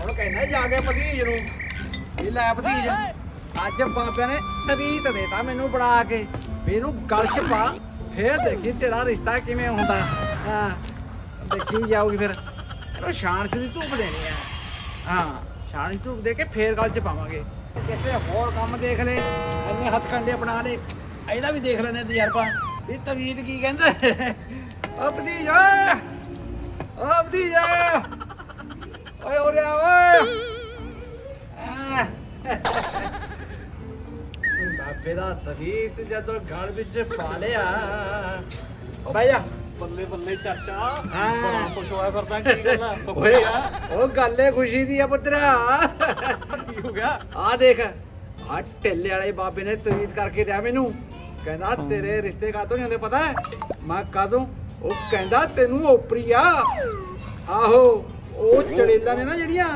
ਹੁਣ ਕਹਿੰਦਾ ਜਾ ਕੇ ਭਤੀਜ ਨੂੰ। ਇਹ ਲੈ ਭਤੀਜ ਅੱਜ ਬਾਬਿਆਂ ਨੇ ਤਵੀਤ ਦੇਤਾ ਮੈਨੂੰ ਬਣਾ ਕੇ। ਵੀ ਇਹਨੂੰ ਗਲ 'ਚ ਪਾ ਫੇਰ ਦੇਖੀ ਤੇਰਾ ਰਿਸ਼ਤਾ ਕਿਵੇਂ ਹੁੰਦਾ। ਹਾਂ ਦੇਖੀ ਜਾਊਗੀ ਫਿਰ। ਇਹਨੂੰ ਸ਼ਾਨ 'ਚ ਦੀ ਧੂਪ ਦੇਣੀ ਆ ਹਾਂ ਸ਼ਾਨ 'ਚ ਧੂਪ ਦੇ ਕੇ ਫੇਰ ਗਲ 'ਚ ਪਾਵਾਂਗੇ। ਕਿਤੇ ਹੋਰ ਕੰਮ ਦੇਖ ਲੈ ਇੰਨੇ ਹੱਥ ਕੰਡੇ ਬਣਾ ਲੈ ਇਹਦਾ ਵੀ ਦੇਖ ਲੈਣੇ ਤਜਰਬਾ। ਇਹ ਤਵੀਤ ਕੀ ਕਹਿੰਦਾ ਓ ਭਤੀਜ ਓ ਭਤੀਜ। ਓਏ ਉਰੇ ਆ ਓਏ। ਆਹ। ਬਾਬੇ ਦਾ ਤਵੀਤ ਜਦੋਂ ਗਲ ਵਿੱਚ ਪਾ ਲਿਆ। ਓ ਬਹਿ ਜਾ। ਬੱਲੇ ਬੱਲੇ ਚਾਚਾ ਹਾਂ। ਬੜਾ ਖੁਸ਼ ਹੋਇਆ ਫਿਰਦਾ ਕੀ ਗੱਲ ਆ? ਸੁੱਖ ਓਏ ਆ ਉਹ ਗੱਲ ਏ ਖੁਸ਼ੀ ਦੀ ਆ ਪੁੱਤਰਾ। ਕੀ ਹੋ ਗਿਆ? ਆ ਦੇਖ ਆ ਵਾਲੇ ਬਾਬੇ ਨੇ ਤਵੀਤ ਕਰਕੇ ਦਿਆ ਮੈਨੂੰ। ਕਹਿੰਦਾ ਤੇਰੇ ਰਿਸ਼ਤੇ ਕਾਤੋਂ ਨਹੀਂ ਹੁੰਦੇ ਪਤਾ ਹੈ? ਮੈਂ ਕਦੋਂ ਉਹ ਕਹਿੰਦਾ ਤੈਨੂੰ ਓਪਰੀ ਆ। ਆਹੋ। ਉਹ ਚੜੇਲਾ ਨੇ ਨਾ ਜਿਹੜੀਆਂ,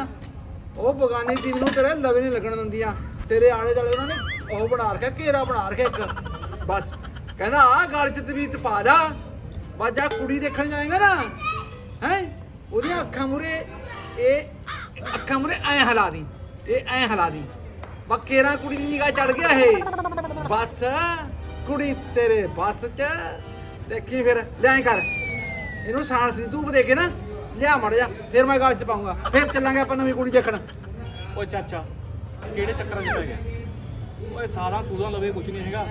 ਉਹ ਬਗਾਨੀ ਟੀਮ ਨੂੰ ਤੇਰੇ ਲਵੇ ਨਹੀਂ ਲੱਗਣ ਦਿੰਦੀਆਂ। ਤੇਰੇ ਆਲੇ ਦੁਆਲੇ ਉਹਨਾਂ ਨੇ ਉਹ ਬਣਾ ਰੱਖਿਆ, ਘੇਰਾ ਬਣਾ ਰੱਖਿਆ ਇੱਕ। ਬਸ, ਕਹਿੰਦਾ ਆ ਗਲ ਚ ਤਵੀਤ ਪਾ ਜਾ ਬਾਜਾ ਕੁੜੀ ਦੇਖਣ ਜਾਏਗਾ ਨਾ, ਹੈ? ਉਹਦੀਆਂ ਅੱਖਾਂ ਮੂਰੇ ਇਹ ਅੱਖਾਂ ਮੂਰੇ ਐ ਹਲਾ ਦੀ, ਇਹ ਐ ਹਲਾ ਦੀ। ਬੱਕੇਰਾ ਕੁੜੀ ਦੀ ਨਿਗਾਹ ਚੜ ਗਿਆ ਇਹ। ਬਸ ਕੁੜੀ ਤੇਰੇ ਬਸ ਚ ਦੇਖੀ ਫਿਰ, ਲੈ ਕਰ। ਇਹਨੂੰ ਸਾਂਸ ਦੀ ਧੂਪ ਦੇ ਕੇ ਨਾ ਲਿਆ ਮੜ ਜਾ ਫਿਰ ਮੈਂ ਗਲ ਚ ਪਾਉਂਗਾ ਫਿਰ ਚੱਲਾਂਗੇ ਆਪਾਂ ਨਵੀਂ ਕੁੜੀ ਦੇਖਣ। ਓਏ ਚਾਚਾ ਕਿਹੜੇ ਚੱਕਰਾਂ 'ਚ ਪੈ ਗਿਆ? ਓਏ ਸਾਰਾ ਸੂਦਾਂ ਲਵੇ ਕੁਝ ਨਹੀਂ ਹੈਗਾ।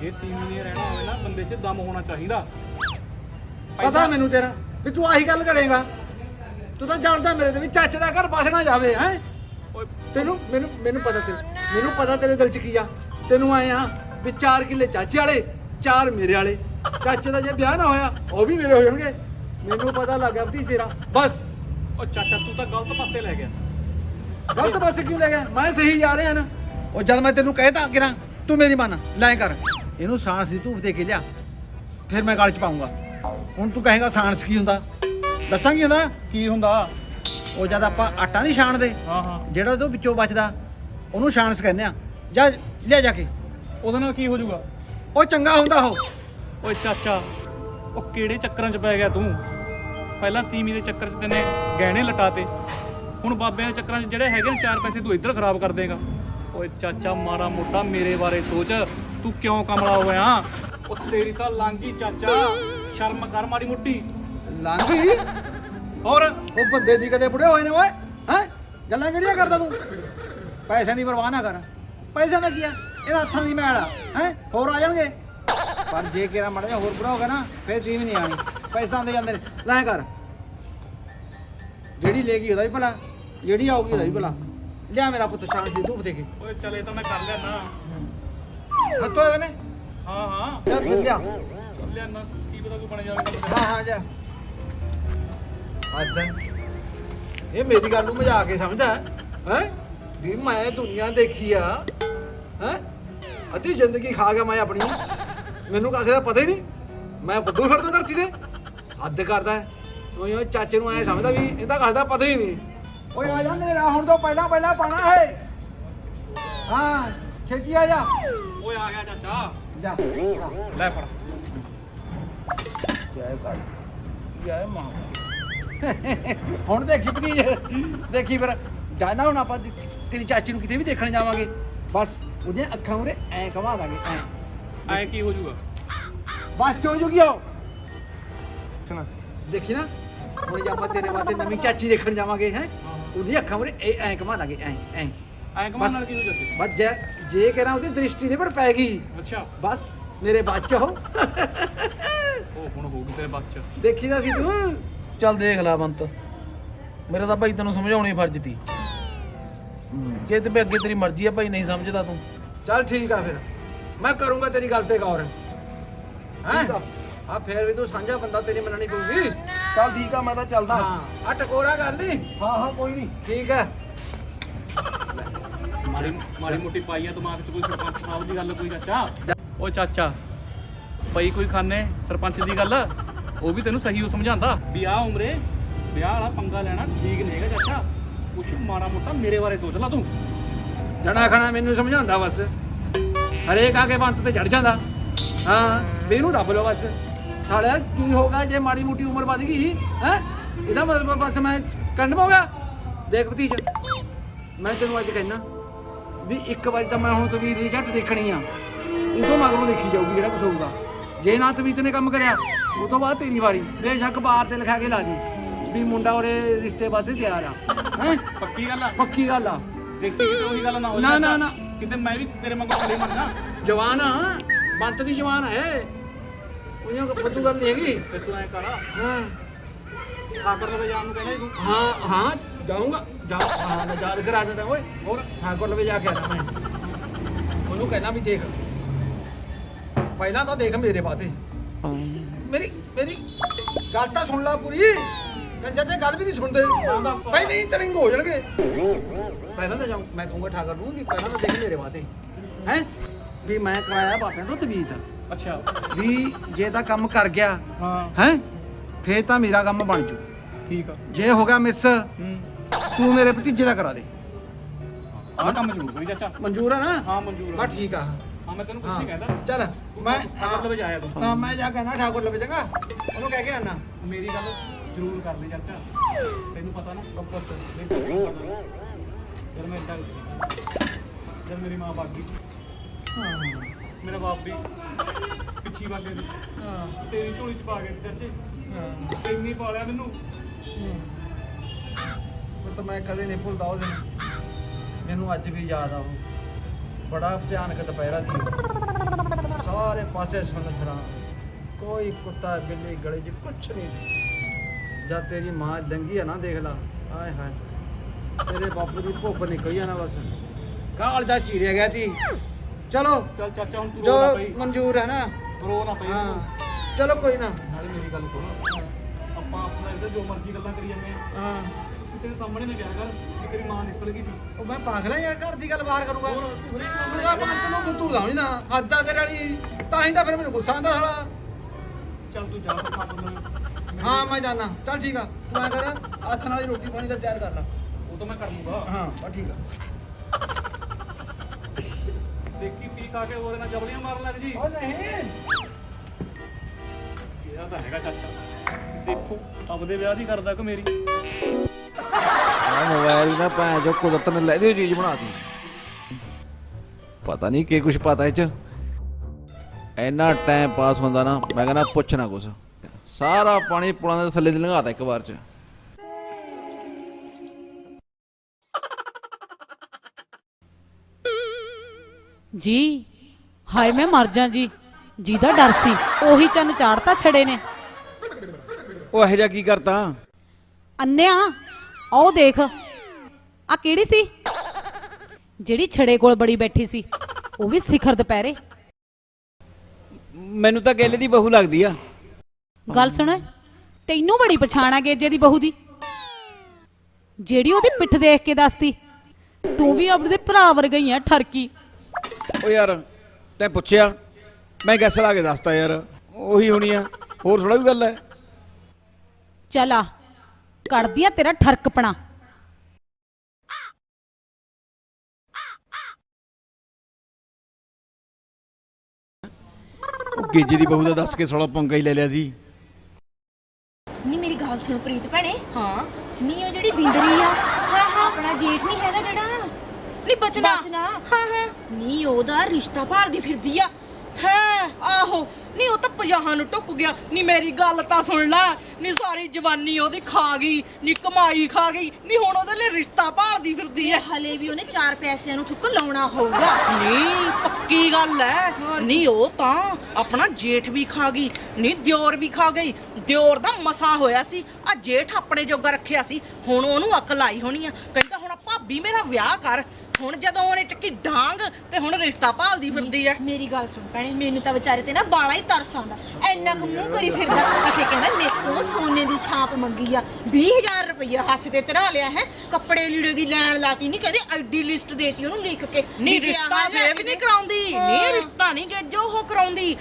ਜੇ ਤੀਨ ਮਹੀਨੇ ਰਹਿਣਾ ਹੋਵੇ ਨਾ ਬੰਦੇ 'ਚ ਦਮ ਹੋਣਾ ਚਾਹੀਦਾ। ਪਤਾ ਮੈਨੂੰ ਤੇਰਾ ਵੀ ਤੂੰ ਆਹੀ ਗੱਲ ਕਰੇਗਾ। ਤੂੰ ਤਾਂ ਜਾਣਦਾ ਮੇਰੇ ਤੇ ਵੀ ਚਾਚੇ ਦਾ ਘਰ ਬਸ ਨਾ ਜਾਵੇ ਹੈ? ਓਏ ਤੈਨੂੰ ਮੈਨੂੰ ਮੈਨੂੰ ਪਤਾ ਤੇ ਮੈਨੂੰ ਪਤਾ ਤੇਰੇ ਦਿਲ ਚ ਕੀ ਆ। ਤੈਨੂੰ ਆਏ ਆ ਵੀ 4 ਕਿੱਲੇ ਚਾਚੇ ਵਾਲੇ 4 ਮੇਰੇ ਵਾਲੇ। ਚਾਚੇ ਦਾ ਜੇ ਵਿਆਹ ਨਾ ਹੋਇਆ ਉਹ ਵੀ ਮੇਰੇ ਹੋ ਜਾਣਗੇ। ਮੈਨੂੰ ਪਤਾ ਲੱਗ ਗਿਆ ਭਤੀ ਤੇਰਾ ਬਸ। ਓ ਚਾਚਾ ਤੂੰ ਤਾਂ ਗਲਤ ਪਾਸੇ ਲੈ ਗਿਆ। ਗਲਤ ਪਾਸੇ ਕਿਉਂ ਲੈ ਗਿਆ? ਮੈਂ ਸਹੀ ਜਾ ਰਿਹਾ ਨਾ। ਉਹ ਜਦ ਮੈਂ ਤੈਨੂੰ ਕਹਿਤਾ ਕਿਰਾਂ ਤੂੰ ਮੇਰੀ ਮੰਨ। ਲੈ ਕਰ। ਇਹਨੂੰ ਸਾਂਸ ਦੀ ਧੂਪ ਦੇ ਕੇ ਲਿਆ। ਫਿਰ ਮੈਂ ਗਲ ਚ ਪਾਉਂਗਾ ਹੁਣ ਤੂੰ ਕਹੇਗਾ ਸਾਂਸ ਕੀ ਹੁੰਦਾ? ਦੱਸਾਂ ਕੀ ਹੁੰਦਾ ਕੀ ਹੁੰਦਾ? ਉਹ ਜਦ ਆਪਾਂ ਆਟਾ ਨਹੀਂ ਛਾਣਦੇ ਹਾਂ ਹਾਂ। ਜਿਹੜਾ ਉਹਦੇ ਵਿੱਚੋਂ ਬਚਦਾ ਉਹਨੂੰ ਛਾਣਸ ਕਹਿੰਦੇ ਆ। ਜਾ ਲਿਆ ਜਾ ਕੇ। ਉਹਦੇ ਨਾਲ ਕੀ ਹੋ ਜਾਊਗਾ? ਉਹ ਚੰਗਾ ਹੁੰਦਾ ਉਹ। ਓਏ ਚਾਚਾ ਉਹ ਕਿਹੜੇ ਚੱਕਰਾਂ 'ਚ ਪੈ ਗਿਆ ਤੂੰ? ਪਹਿਲਾਂ ਤੀਵੀਂ ਦੇ ਚੱਕਰ 'ਚ ਤੈਨੇ ਗਹਿਣੇ ਲਟਾਤੇ। ਹੁਣ ਬਾਬਿਆਂ ਦੇ ਚੱਕਰਾਂ 'ਚ ਜਿਹੜੇ ਹੈਗੇ ਨੇ ਚਾਰ ਪੈਸੇ ਤੂੰ ਇੱਧਰ ਖਰਾਬ ਕਰ ਦੇਗਾ। ਓਏ ਚਾਚਾ ਮਾਰਾ ਮੋਟਾ ਮੇਰੇ ਬਾਰੇ ਸੋਚ। ਤੂੰ ਕਿਉਂ ਕਮਲਾ ਹੋਇਆ? ਉਹ ਤੇਰੀ ਤਾਂ ਲਾਂਗੀ ਚਾਚਾ। ਸ਼ਰਮ ਕਰ ਮਾੜੀ ਮੋਟੀ। ਲਾਂਗੀ ਹੋਰ? ਉਹ ਬੰਦੇ ਦੀ ਕਦੇ ਬੁੜੇ ਹੋਏ ਨੇ ਓਏ ਹੈ? ਗੱਲਾਂ ਕਿਹੜੀਆਂ ਕਰਦਾ ਤੂੰ? ਪੈਸਿਆਂ ਦੀ ਪਰਵਾਹ ਨਾ ਕਰ। ਪੈਸਿਆਂ ਦਾ ਕੀ ਆ? ਇਹਦਾ ਹੱਥਾਂ ਦੀ ਮੈਲ ਆ ਹੈ? ਹੋਰ ਆ ਜਾਣਗੇ? ਪਰ ਜੇ ਕਿਰਾ ਮੜ ਜਾ ਹੋਰ ਬੁੜਾ ਹੋ ਗਿਆ ਨਾ ਫੇਰ ਜੀਵ ਨਹੀਂ ਆਣੀ ਪੈਸਿਆਂ ਦੇ ਜਾਂਦੇ ਨੇ। ਲੈ ਕਰ। ਜਿਹੜੀ ਲੈ ਗਈ ਉਹਦਾ ਵੀ ਭਲਾ ਜਿਹੜੀ ਆਊਗੀ ਉਹਦਾ ਵੀ ਭਲਾ। ਲਿਆ ਮੇਰਾ ਪੁੱਤ ਸ਼ਾਨ ਦੀ ਧੂਪ ਦੇ ਕੇ। ਓਏ ਚਲੇ ਤਾਂ ਮੈਂ ਕਰ ਲਿਆ ਨਾ ਹੱਥੋਂ ਹੋਏ ਨੇ ਹਾਂ ਹਾਂ। ਚੱਲ ਫਿਰ ਲਿਆ। ਨਾ ਕੀ ਪਤਾ ਤੂੰ ਬਣ ਜਾਵੇਗਾ ਹਾਂ ਹਾਂ ਜਾ। ਅਦਨ ਇਹ ਮੇਰੀ ਗੱਲ ਨੂੰ ਮਜ਼ਾਕ ਕੇ ਸਮਝਦਾ ਹੈ? ਵੀ ਮੈਂ ਦੁਨੀਆ ਦੇਖੀ ਆ। ਹੈ? ਅੱਧੀ ਜ਼ਿੰਦਗੀ ਖਾ ਗਿਆ ਮੈਂ ਆਪਣੀ। ਮੈਨੂੰ ਕਾਸੇ ਦਾ ਪਤਾ ਹੀ ਨਹੀਂ। ਮੈਂ ਬੁੱਧੂ ਫਿਰਦਾ ਧਰਤੀ ਤੇ। ਹੱਦ ਕਰਦਾ। ਓਏ ਓਏ ਚਾਚੇ ਨੂੰ ਐ ਸਮਝਦਾ ਵੀ ਇਹਦਾ ਕਾਸੇ ਦਾ ਪਤਾ ਹੀ ਨਹੀਂ। ਓਏ ਆ ਜਾ ਨੇਰਾ ਹੁਣ ਤੋਂ ਪਹਿਲਾਂ ਪਹਿਲਾਂ ਪਾਣਾ ਹੈ। ਹਾਂ ਛੇਤੀ ਆ ਜਾ। ਓਏ ਆ ਗਿਆ ਚਾਚਾ। ਜਾ। ਲੈ ਫੜ। ਜੈ ਕਰ ਜੈ ਮਾਂ। ਹੁਣ ਦੇਖੀ ਭਤੀਜ ਦੇਖੀ ਫਿਰ। ਜਾਣਾ ਹੁਣ ਆਪਾਂ ਤੇਰੀ ਚਾਚੀ ਨੂੰ ਕਿਤੇ ਵੀ ਦੇਖਣ ਜਾਵਾਂਗੇ। ਬਸ ਉਹਦੀਆਂ ਅੱਖਾਂ ਉਰੇ ਐ ਘਮਾ ਦਾਂਗੇ ਐ। ਐ ਕੀ ਹੋ ਜਾਊਗਾ? ਬਸ ਚੋ ਜੂਗੀ ਉਹ। ਸੁਣਾ। ਦੇਖੀ ਨਾ ਹੁਣ ਜੇ ਆਪਾਂ ਤੇਰੇ ਵਾਸਤੇ ਨਵੀਂ ਚਾਚੀ ਦੇਖਣ ਜਾਵਾਂਗੇ ਹੈ? ਉਹਦੀਆਂ ਅੱਖਾਂ ਉਰੇ ਐ ਐ ਘਮਾ ਦਾਂਗੇ ਐ ਐ। ਐ ਕਮਾਲ ਨਾਲ ਕੀ ਹੋ ਜਾਂਦੀ ਬਸ ਜੇ ਜੇ ਕਰਾਂ ਉਹਦੀ ਦ੍ਰਿਸ਼ਟੀ ਨੇ ਪਰ ਪੈ ਗਈ। ਅੱਛਾ। ਬਸ ਮੇਰੇ ਬੱਚ ਉਹ। ਉਹ ਹੁਣ ਹੋਊਗੀ ਤੇਰੇ ਬੱਚ। ਦੇਖੀ ਤਾਂ ਸੀ ਤੂੰ। ਚੱਲ ਦੇਖ ਲੈ ਬੰਤ। ਮੇਰਾ ਤਾਂ ਭਾਈ ਤੈਨੂੰ ਸਮਝਾਉਣੀ ਫਰਜ਼ ਤੀ। ਜੇ ਤੇ ਅੱਗੇ ਤੇਰੀ ਮਰਜ਼ੀ ਆ ਭਾਈ ਨਹੀਂ ਸਮਝਦਾ ਤੂੰ। ਚੱਲ ਠੀਕ ਆ ਫਿਰ। ਮੈਂ ਕਰੂੰਗਾ ਤੇਰੀ ਗੱਲ ਤੇ ਗੌਰ। ਹੈ? ਠੀਕ ਆ। ਆ ਫੇਰ ਵੀ ਤੂੰ ਸਾਂਝਾ ਬੰਦਾ ਤੇਰੀ ਮੰਨਣੀ ਪਊਗੀ। ਚੱਲ ਠੀਕ ਆ ਮੈਂ ਤਾਂ ਚੱਲਦਾ। ਹਾਂ ਆ ਟਕੋਰਾ ਕਰ ਲਈ। ਹਾਂ ਹਾਂ ਕੋਈ ਨਹੀਂ ਠੀਕ ਹੈ ਮਾੜੀ ਮਾੜੀ ਮੋਟੀ ਪਾਈ ਆ ਦਿਮਾਗ 'ਚ ਕੋਈ ਸਰਪੰਚ ਸਾਹਿਬ ਦੀ ਗੱਲ ਕੋਈ ਚਾਚਾ? ਓ ਚਾਚਾ ਪਈ ਕੋਈ ਖਾਨੇ ਸਰਪੰਚ ਦੀ ਗੱਲ? ਉਹ ਵੀ ਤੈਨੂੰ ਸਹੀ ਉਹ ਸਮਝਾਉਂਦਾ ਵੀ ਆ ਉਮਰੇ ਵਿਆਹ ਵਾਲਾ ਪੰਗਾ ਲੈਣਾ ਠੀਕ ਨਹੀਂ ਹੈਗਾ ਚਾਚਾ। ਕੁਛ ਮਾੜਾ ਮੋਟਾ ਮੇਰੇ ਬਾਰੇ ਸੋਚ ਲੈ ਤੂੰ। ਜਣਾ ਖਾਣਾ ਮੈਨੂੰ ਸਮਝਾਉਂਦਾ ਬਸ। ਹਰੇਕ ਆ ਕੇ ਬੰਤ ਤੇ ਚੜ ਜਾਂਦਾ। ਹਾਂ ਵੀ ਇਹਨੂੰ ਦੱਬ ਲਓ ਬਸ। ਸਾਲਿਆ ਕੀ ਹੋਗਾ ਜੇ ਮਾੜੀ ਮੋਟੀ ਉਮਰ ਵੱਧ ਗਈ ਹੈ? ਇਹਦਾ ਮਤਲਬ ਬਸ ਮੈਂ ਕੰਡ ਹੋ ਗਿਆ। ਦੇਖ ਭਤੀਜ ਮੈਂ ਤੈਨੂੰ ਅੱਜ ਕਹਿਣਾ ਵੀ ਇੱਕ ਵਾਰੀ ਤਾਂ ਮੈਂ ਹੁਣ ਤਵੀਤ ਦੀ ਝੱਟ ਦੇਖਣੀ ਆ। ਉਦੋਂ ਮਗਰੋਂ ਦੇਖੀ ਜਾਊਗੀ ਜਿਹੜਾ ਕੁਛ ਹੋਊਗਾ। ਜੇ ਨਾ ਤਵੀਤ ਨੇ ਕੰਮ ਕਰਿਆ ਉਹ ਤੋਂ ਬਾਅਦ ਤੇਰੀ ਵਾਰੀ। ਬੇਸ਼ੱਕ ਬਾਹਰ ਤੇ ਲਿਖਾ ਕੇ ਲਾ ਦੀ ਵੀ ਮੁੰਡਾ ਉਹਦੇ ਰਿਸ਼ਤੇ ਵਾਸਤੇ ਤਿਆਰ ਆ। ਹੈ? ਪੱਕੀ ਗੱਲ ਆ? ਪੱਕੀ ਗੱਲ ਆ। ਦੇਖੀ ਉਹੀ ਗੱਲ ਨਾ ਹੋ ਨਾ, ਨਾ। ਨਾ। ਕਿਤੇ ਮੈਂ ਵੀ ਤੇਰੇ ਵਾਂਗੂ ਖੜੀ ਮੰਨਾ ਜਵਾਨ ਆ ਬੰਤ ਦੀ ਜਵਾਨ ਹੈ ਉਹਨੂੰ ਕੋਈ ਫੁੱਦੂ ਗੱਲ ਨਹੀਂ ਹੈਗੀ। ਤੇ ਤੂੰ ਐ ਕਰ। ਹਾਂ। ਠਾਕਰ ਲਵੇ ਜਾਣ ਨੂੰ ਕਹਿੰਦਾ ਤੂੰ। ਹਾਂ ਹਾਂ ਜਾਊਂਗਾ। ਜਾ ਹਾਂ ਨਾ ਯਾਦ ਕਰਾ ਦਿੰਦਾ ਓਏ। ਹੋਰ? ਠਾਕੁਰ ਲਵੇ ਜਾ ਕੇ ਆਣਾ ਮੈਂ। ਉਹਨੂੰ ਕਹਿਣਾ ਵੀ ਦੇਖ। ਪਹਿਲਾਂ ਤਾਂ ਦੇਖ ਮੇਰੇ ਬਾਤੇ ਮੇਰੀ ਮੇਰੀ ਗੱਲ ਤਾਂ ਸੁਣ ਲੈ ਪੂਰੀ। ਕੰਜਰ ਤੇ ਗੱਲ ਵੀ ਨਹੀਂ ਸੁਣਦੇ। ਪਹਿਲੇ ਹੀ ਤੜਿੰਗ ਹੋ ਜਾਣਗੇ। ਪਹਿਲਾਂ ਤਾਂ ਜਾਊਂ ਮੈਂ ਕਹੂੰਗਾ ਠਾਕਰ ਨੂੰ ਵੀ ਪਹਿਲਾਂ ਤਾਂ ਦੇਖ ਮੇਰੇ ਬਾਤੇ ਹੈ? ਵੀ ਮੈਂ ਕਰਾਇਆ ਬਾਪਿਆਂ ਤੋਂ ਤਵੀਤ। ਅੱਛਾ। ਵੀ ਜੇ ਤਾਂ ਕੰਮ ਕਰ ਗਿਆ ਹਾਂ। ਹੈ? ਫੇਰ ਤਾਂ ਮੇਰਾ ਕੰਮ ਬਣ ਜੂ। ਠੀਕ ਆ। ਜੇ ਹੋ ਗਿਆ ਮਿਸ ਤੂੰ ਮੇਰੇ ਭਤੀਜੇ ਦਾ ਕਰਾ ਦੇ। ਆਹ ਕੰਮ ਜ਼ਰੂਰ ਕਰੀ ਚਾਚਾ। ਮਨਜ਼ੂਰ ਆ ਨਾ? ਹਾਂ ਮਨਜ਼ੂਰ ਆ। ਬਸ ਠੀਕ ਆ। ਹਾਂ ਮੈਂ ਤੈਨੂੰ ਕੁਝ ਨਹੀਂ ਕਹਿੰਦਾ। ਚੱਲ ਮੈਂ ਠਾਕਰ ਲਵੇ ਜਾਇਆ ਤੂੰ ਹਾਂ ਮੈਂ ਜਾ ਕੇ ਨਾ ਠਾਕੁਰ ਲਵੇ ਚੰਗਾ ਉਹਨੂੰ ਕਹਿ ਕੇ ਆਣਾ ਮੇਰੀ ਗੱਲ ਜ਼ਰੂਰ ਕਰ ਲਈ ਚਾਚਾ। ਤੈਨੂੰ ਪਤਾ ਨਾ ਪੁੱਤ ਜਦ ਮੈਂ ਏਦਾਂ ਜਦ ਮੇਰੀ ਮਾਂ ਭੱਗ ਗਈ। ਮੇਰਾ ਬਾਪ ਵੀ ਪਿੱਛੀ ਵਾਗੇ ਦੀ ਹਾਂ। ਤੇਰੀ ਝੋਲੀ ਚ ਪਾ ਗਿਆ ਸੀ ਚਾਚੇ। ਹਾਂ। ਇੰਨੀ ਪਾਲਿਆ ਮੈਨੂੰ। ਪੁੱਤ ਮੈਂ ਕਦੇ ਨਹੀਂ ਭੁੱਲਦਾ ਉਹ ਦਿਨ ਮੈਨੂੰ ਅੱਜ ਵੀ ਯਾਦ ਆ ਉਹ। ਬੜਾ ਭਿਆਨਕ ਦੁਪਹਿਰਾ ਸੀ। ਸਾਰੇ ਪਾਸੇ ਸੁਨਸਰਾ। ਕੋਈ ਕੁੱਤਾ ਬਿੱਲੀ ਗਲੇ 'ਚ ਕੁਛ ਨਹੀਂ ਸੀ। ਜਦ ਤੇਰੀ ਮਾਂ ਲੰਗੀ ਆ ਨਾ ਦੇਖ ਲਾ। ਆਏ ਹਾਏ ਤੇਰੇ ਬਾਪੂ ਦੀ ਭੁੱਖ ਨਿਕਲੀ ਆ ਨਾ ਬਸ। ਕਾਲ ਦਾ ਚੀਰਿਆ ਗਿਆ ਤੀ। ਚਲੋ ਚੱਲ ਚਾਚਾ ਹੁਣ ਤੂੰ ਜੋ ਰੋ ਨਾ ਪਈ। ਮਨਜ਼ੂਰ ਹੈ ਨਾ। ਰੋ ਨਾ ਪਈ। ਹਾਂ। ਚਲੋ ਕੋਈ ਨਾ। ਨਾਲੇ ਮੇਰੀ ਗੱਲ ਸੁਣ। ਆਪਾਂ ਆਪਣਾ ਇਹਦੇ ਜੋ ਮਰਜ਼ੀ ਗੱਲਾਂ ਕਰੀ ਜਾਂਦੇ ਆ। ਹਾਂ। ਕਿਸੇ ਦੇ ਸਾਹਮਣੇ ਨਾ ਕਿਹਾ ਕਰ ਕਿ ਤੇਰੀ ਮਾਂ ਨਿਕਲ ਗਈ ਸੀ। ਉਹ ਮੈਂ ਪਾਗਲ ਆ ਯਾਰ ਘਰ ਦੀ ਗੱਲ ਬਾਹਰ ਕਰੂੰਗਾ। ਹੋਰ ਤੂੰ ਹਰੇਕ ਕੰਮ ਕੰਮ ਤੈਨੂੰ ਤੂੰ ਲਾਉਣੀ ਨਾ। ਹੱਦਾਂ ਤੇਰੇ ਵਾਲੀ। ਤਾਂ ਹੀ ਤਾਂ ਫਿਰ ਮੈਨੂੰ ਗੁੱਸਾ ਆਉਂਦਾ ਸਾਲਾ। ਚੱਲ ਤੂੰ ਜਾ ਫਿਰ ਨਾਲ। ਹਾਂ ਮੈਂ ਜਾਣਾ ਚੱਲ ਠੀਕ ਆ। ਤੂੰ ਐ ਕਰ ਹੱਥ ਨਾਲ ਹੀ ਰੋਟੀ ਪਾਣੀ ਦਾ ਤਿਆਰ ਕਰ ਲੈ। ਉਹ ਤਾਂ ਮੈਂ ਕਰ ਲੂੰਗਾ। ਹਾਂ ਬਸ ਠੀਕ ਆ। ਦੇਖੀ ਪੀ ਖਾ ਕੇ ਉਹਦੇ ਨਾਲ ਜਬਲੀਆਂ ਮਾਰਨ ਲੱਗ ਜੀ। ਉਹ ਨਹੀਂ। ਇਹਦਾ ਤਾਂ ਹੈਗਾ ਚਾਚਾ। ਦੇਖੋ ਆਪਦੇ ਵਿਆਹ ਦੀ ਕਰਦਾ ਕਿ ਮੇਰੀ ਆ ਮੋਬਾਈਲ ਨਾ ਭੈਣ ਜੋ ਕੁਦਰਤ ਨੇ ਲੈ ਦਿਓ ਚੀਜ਼ ਬਣਾਤੀ ਪਤਾ ਨਹੀਂ ਕੀ ਕੁਝ ਪਤਾ ਇਹ ਚ। ਇੰਨਾ ਟਾਈਮ ਪਾਸ ਹੁੰਦਾ ਨਾ ਮੈਂ ਕਹਿੰਦਾ ਪੁੱਛ ਨਾ ਕੁਛ। ਸਾਰਾ ਪਾਣੀ ਪੁਲਾਂ ਦੇ ਥੱਲੇ ਦੀ ਲੰਘਾਤਾ ਇੱਕ ਵਾਰ ਚ। ਜੀ ਹਾਏ ਮੈਂ ਮਰ ਜਾ ਜੀ। ਜਿਹਦਾ ਡਰ ਸੀ ਉਹੀ ਚੰਨ ਚਾੜਤਾ ਛੜੇ ਨੇ। ਉਹ ਇਹੋ ਜਿਹਾ ਕੀ ਕਰਤਾ? ਅੰਨਿਆ ਆਓ ਦੇਖ। ਆ ਕਿਹੜੀ ਸੀ? ਜਿਹੜੀ ਛੜੇ ਕੋਲ ਬੜੀ ਬੈਠੀ ਸੀ ਉਹ ਵੀ ਸਿਖਰ ਦੁਪਹਿਰੇ। ਮੈਨੂੰ ਤਾਂ ਗੇਲੇ ਦੀ ਬਹੂ ਲੱਗਦੀ ਆ। ਗੱਲ ਸੁਣ। ਤੈਨੂੰ ਬੜੀ ਪਛਾਣ ਆ ਗੇਜੇ ਦੀ ਬਹੂ ਦੀ। ਜਿਹੜੀ ਉਹਦੀ ਪਿੱਠ ਦੇਖ ਕੇ ਦੱਸਦੀ ਤੂੰ ਵੀ ਆਪਣੇ ਭਰਾ ਵਰਗਈ ਆ ਠਰਕੀ। ਓ ਯਾਰ ਤੈਂ ਪੁੱਛਿਆ? ਮੈਂ ਗੈਸ ਲਾ ਕੇ ਦੱਸਤਾ ਯਾਰ। ਉਹੀ ਹੋਣੀ ਆ ਹੋਰ ਥੋੜਾ ਵੀ ਗੱਲ ਹੈ ਚੱਲ ਆ ਕੱਢਦੀ ਆ ਤੇਰਾ ਠਰਕਪਣਾ। ਗੇਜੇ ਦੀ ਬਹੂ ਦਾ ਦੱਸ ਕੇ ਸੋਲਾ ਪੰਗਾ ਹੀ ਲੈ ਲਿਆ ਸੀ। ਸੁਣ ਪ੍ਰੀਤ ਭੈਣੇ। ਹਾਂ। ਨੀ ਉਹ ਜਿਹੜੀ ਬਿੰਦਰੀ ਆ ਹਾਂ ਹਾਂ। ਆਪਣਾ ਜੇਠ ਨਹੀਂ ਹੈਗਾ ਜਿਹੜਾ। ਨੀ ਬਚਨਾ ਬਚਨਾ ਹਾਂ ਹਾਂ। ਨੀ ਉਹਦਾ ਰਿਸ਼ਤਾ ਭਾਲਦੀ ਫਿਰਦੀ ਆ। ਹੈ? ਆਹੋ ਨਹੀਂ ਉਹ ਤਾਂ ਪੰਜਾਹਾਂ ਨੂੰ ਟੁੱਕ ਗਿਆ। ਨਹੀਂ ਮੇਰੀ ਗੱਲ ਤਾਂ ਸੁਣ ਲੈ। ਨਹੀਂ ਸਾਰੀ ਜਵਾਨੀ ਉਹਦੀ ਖਾ ਗਈ ਨਹੀਂ ਕਮਾਈ ਖਾ ਗਈ ਨਹੀਂ ਹੁਣ ਉਹਦੇ ਲਈ ਰਿਸ਼ਤਾ ਭਾਲਦੀ ਫਿਰਦੀ ਐ। ਹਲੇ ਵੀ ਉਹਨੇ ਚਾਰ ਪੈਸਿਆਂ ਨੂੰ ਥੁੱਕ ਲਾਉਣਾ ਹੋਊਗਾ। ਨਹੀਂ ਪੱਕੀ ਗੱਲ ਐ। ਨਹੀਂ ਉਹ ਤਾਂ ਆਪਣਾ ਜੇਠ ਵੀ ਖਾ ਗਈ ਨਹੀਂ ਦਿਓਰ ਵੀ ਖਾ ਗਈ। ਦਿਓਰ ਦਾ ਮਸਾ ਹੋਇਆ ਸੀ ਆ ਜੇਠ ਆਪਣੇ ਜੋਗਾ ਰੱਖਿਆ ਸੀ। ਹੁਣ ਉਹਨੂੰ ਅਕਲ ਆਈ ਹੋਣੀ ਆ। ਕਹਿੰਦਾ ਹੁਣ ਭਾਬੀ ਮੇਰਾ ਵਿਆਹ ਕਰ। ਹੁਣ ਜਦੋਂ ਉਹਨੇ ਚੱਕੀ ਡਾਂਗ ਤੇ ਹੁਣ ਰਿਸ਼ਤਾ ਭਾਲਦੀ ਫਿਰਦੀ ਐ ਮੇਰੀ ਗੱਲ ਸੁਣ ਭੈਣੇ ਮੈਨੂੰ ਤਾਂ ਵਿਚਾਰੇ ਤੇ ਨਾ ਬਾਲਾ ਹੀ ਤਰਸ ਆਉਂਦਾ। ਐਨਾ ਕੁ ਮੂੰਹ ਕਰੀ ਫਿਰਦਾ। ਆਖੇ ਕਹਿੰਦਾ ਮੇਰੇ ਤੋਂ ਸੋਨੇ ਦੀ ਛਾਪ ਮੰਗੀ ਆ 20000 ਰੁਪਇਆ ਹੱਥ ਤੇ ਧਰਾ ਲਿਆ ਹੈ। ਕੱਪੜੇ ਲੀੜੇ ਦੀ ਲੈਣ ਲਾਤੀ ਨਹੀਂ ਕਹਿੰਦੇ ਐਡੀ ਲਿਸਟ ਦੇਤੀ ਉਹਨੂੰ ਲਿਖ ਕੇ। ਨਹੀਂ ਰਿਸ਼ਤਾ ਫੇਰ ਵੀ ਨਹੀਂ। ਕਰਾਉਂਦੀ। ਨਹੀਂ ਰਿਸ਼ਤਾ ਨਹੀਂ ਕਿ ਜੋ ਉਹ ਕਰਾਉਂਦੀ।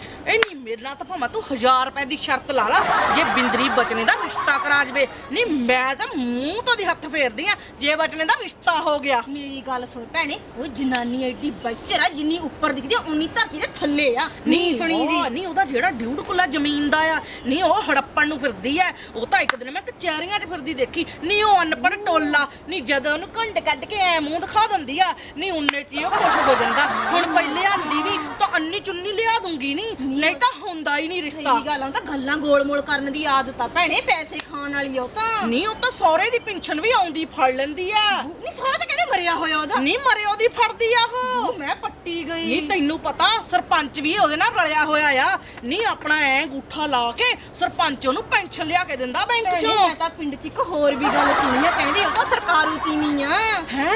ਮੇਰੇ ਨਾਲ ਤਾਂ ਭਾਵੇਂ ਤੂੰ 1000 ਰੁਪਏ ਦੀ ਸ਼ਰਤ ਲਾ ਲਾ ਜੇ ਬਿੰਦਰੀ ਬਚਨੇ ਦਾ ਰਿਸ਼ਤਾ ਕਰਾ ਜਵੇ। ਨਹੀਂ ਮੈਂ ਤਾਂ ਮੂੰਹ ਤੋਂ ਦੀ ਹੱਥ ਫੇਰਦੀ ਆ ਜੇ ਬਚਨੇ ਦਾ ਰਿਸ਼ਤਾ ਹੋ ਗਿਆ। ਮੇਰੀ ਗੱਲ ਸੁਣ ਭੈਣੇ ਉਹ ਜਨਾਨੀ ਐਡੀ ਬੱਚਰ ਆ ਜਿੰਨੀ ਉੱਪਰ ਦਿਖਦੀ ਆ ਉਨੀ ਧਰਤੀ ਦੇ ਥੱਲੇ ਆ। ਨਹੀਂ ਸੁਣੀ ਜੀ। ਨਹੀਂ ਉਹਦਾ ਜਿਹੜਾ ਡਿਊਡ ਕੁੱਲਾ ਜ਼ਮੀਨ ਦਾ ਆ ਨਹੀਂ ਉਹ ਹੜੱਪਣ ਨੂੰ ਫਿਰਦੀ ਐ। ਉਹ ਤਾਂ ਇੱਕ ਦਿਨ ਮੈਂ ਕਚਹਿਰੀਆਂ 'ਚ ਫਿਰਦੀ ਦੇਖੀ। ਨਹੀਂ ਉਹ ਅਨਪੜ੍ਹ ਟੋਲਾ ਨਹੀਂ ਜਦੋਂ ਉਹਨੂੰ ਘੰਡ ਕੱਢ ਕੇ ਐ ਮੂੰਹ ਦਿਖਾ ਦਿੰਦੀ ਆ ਨਹੀਂ ਉਨੇ 'ਚ ਹੀ ਉਹ ਖੁਸ਼ ਹੋ ਜਾਂਦਾ। ਹੁਣ ਪਹਿਲੇ ਆਂਦੀ ਵੀ ਤਾਂ ਅੰਨੀ ਚੁੰਨੀ ਲਿਆ ਦੂੰਗੀ ਨਹੀਂ ਨਹੀਂ ਤਾਂ ਹੁੰਦਾ ਹੀ ਨਹੀਂ ਰਿਸ਼ਤਾ। ਸਹੀ ਗੱਲ ਆ ਉਹ ਤਾਂ ਗੱਲਾਂ ਗੋਲ-ਮੋਲ ਕਰਨ ਦੀ ਆਦਤ ਆ। ਭੈਣੇ ਪੈਸੇ ਖਾਣ ਵਾਲੀ ਆ ਉਹ ਤਾਂ। ਨਹੀਂ ਉਹ ਤਾਂ ਸਹੁਰੇ ਦੀ ਪਿੰਸ਼ਨ ਵੀ ਆਉਂਦੀ ਫੜ ਲੈਂਦੀ ਆ। ਨਹੀਂ ਸਾਰਾ ਤਾਂ ਕਹਿੰਦੇ ਮਰਿਆ ਹੋਇਆ ਉਹਦਾ। ਨਹੀਂ ਮਰੇ ਉਹਦੀ ਫੜਦੀ ਆ ਉਹ। ਉਹ ਮੈਂ ਪੱਟੀ ਗਈ। ਨਹੀਂ ਤੈਨੂੰ ਪਤਾ ਸਰਪੰਚ ਵੀ ਉਹਦੇ ਨਾਲ ਰਲਿਆ ਹੋਇਆ ਆ। ਨਹੀਂ ਆਪਣਾ ਐ ਗੂਠਾ ਲਾ ਕੇ ਸਰਪੰਚ ਉਹਨੂੰ ਪੈਨਸ਼ਨ ਲਿਆ ਕੇ ਦਿੰਦਾ ਬੈਂਕ ਭੈਣੇ ਚੋਂ। ਮੈਂ ਤਾਂ ਪਿੰਡ 'ਚ ਇੱਕ ਹੋਰ ਵੀ ਗੱਲ ਸੁਣੀ ਆ ਕਹਿੰਦੇ ਉਹ ਤਾਂ ਸਰਕਾਰੂ ਤੀਵੀਂ ਆ। ਹੈ?